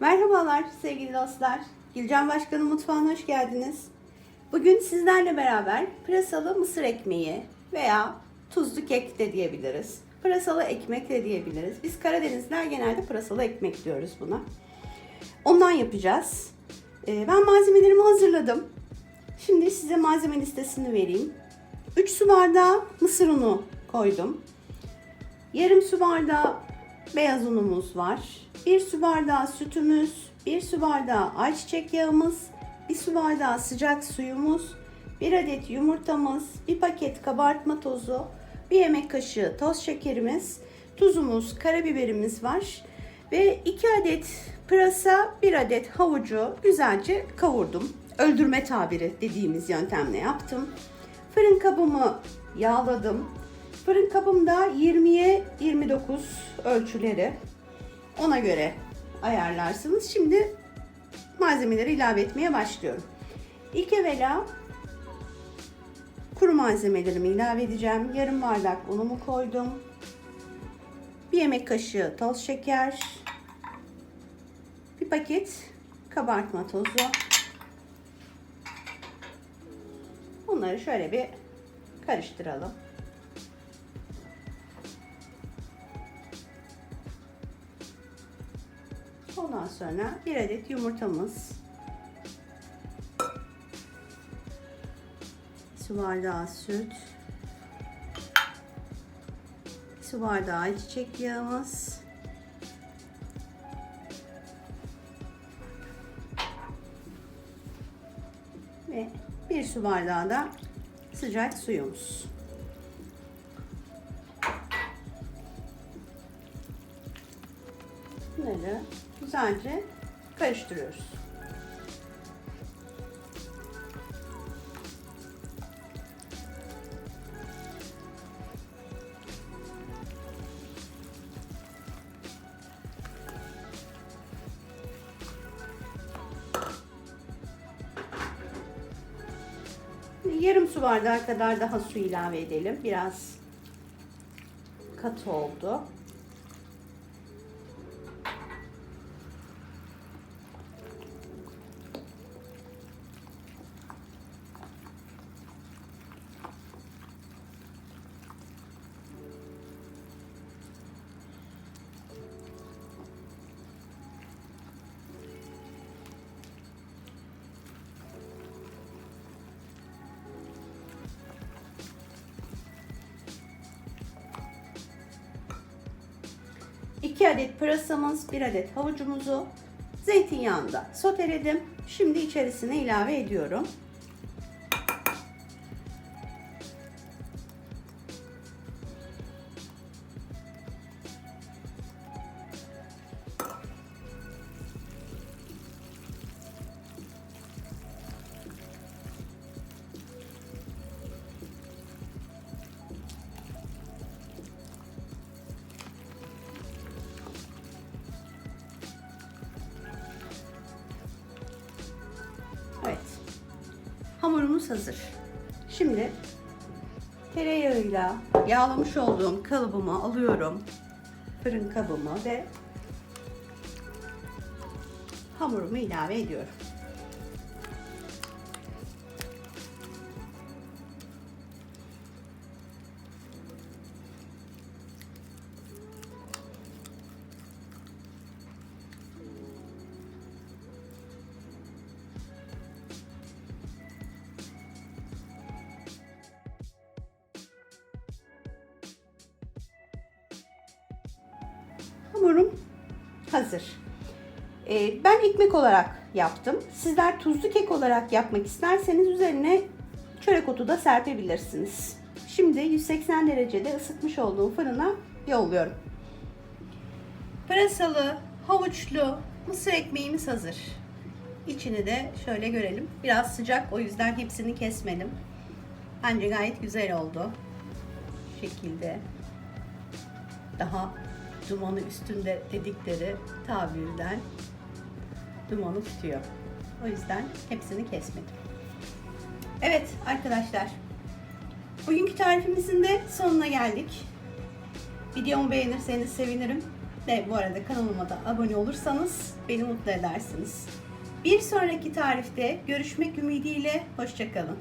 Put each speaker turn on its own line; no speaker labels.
Merhabalar sevgili dostlar. Gülcan Başkanı mutfağına hoş geldiniz. Bugün sizlerle beraber pırasalı mısır ekmeği veya tuzlu kek de diyebiliriz. Pırasalı ekmek de diyebiliriz. Biz Karadenizler genelde pırasalı ekmek diyoruz buna. Ondan yapacağız. Ee, Ben malzemelerimi hazırladım. Şimdi size malzeme listesini vereyim. 3 su bardağı mısır unu koydum. Yarım su bardağı beyaz unumuz var. 1 su bardağı sütümüz, 1 su bardağı ayçiçek yağımız, 1 su bardağı sıcak suyumuz, 1 adet yumurtamız, 1 paket kabartma tozu, 1 yemek kaşığı toz şekerimiz, tuzumuz, karabiberimiz var ve 2 adet pırasa, 1 adet havucu güzelce kavurdum. Öldürme tabiri dediğimiz yöntemle yaptım. Fırın kabımı yağladım. Fırın kabımda 20'ye 29 ölçüleri. Ona göre ayarlarsınız. Şimdi malzemeleri ilave etmeye başlıyorum. İlk evvela kuru malzemelerimi ilave edeceğim. Yarım bardak unumu koydum. Bir yemek kaşığı toz şeker. Bir paket kabartma tozu. Bunları şöyle bir karıştıralım. Ondan sonra bir adet yumurtamız. Su bardağı süt. Su bardağı ayçiçek yağımız. Ve bir su bardağı da sıcak suyumuz. Bunları güzelce karıştırıyoruz. Yarım su bardağı kadar daha su ilave edelim. Biraz katı oldu. İki adet pırasamız, bir adet havucumuzu zeytinyağında soteledim. Şimdi içerisine ilave ediyorum. Hamurumuz hazır. Şimdi tereyağıyla yağlamış olduğum kalıbımı alıyorum. Fırın kabımı ve hamurumu ilave ediyorum. Hamurum hazır. Ee, ben ekmek olarak yaptım. Sizler tuzlu kek olarak yapmak isterseniz üzerine çörek otu da serpebilirsiniz. Şimdi 180 derecede ısıtmış olduğum fırına yolluyorum. Pırasalı, havuçlu mısır ekmeğimiz hazır. İçini de şöyle görelim. Biraz sıcak o yüzden hepsini kesmedim. Bence gayet güzel oldu. Şu şekilde daha dumanı üstünde dedikleri tabirden dumanı tutuyor. O yüzden hepsini kesmedim. Evet arkadaşlar. Bugünkü tarifimizin de sonuna geldik. Videomu beğenirseniz sevinirim. ve bu arada kanalıma da abone olursanız beni mutlu edersiniz. Bir sonraki tarifte görüşmek ümidiyle hoşçakalın.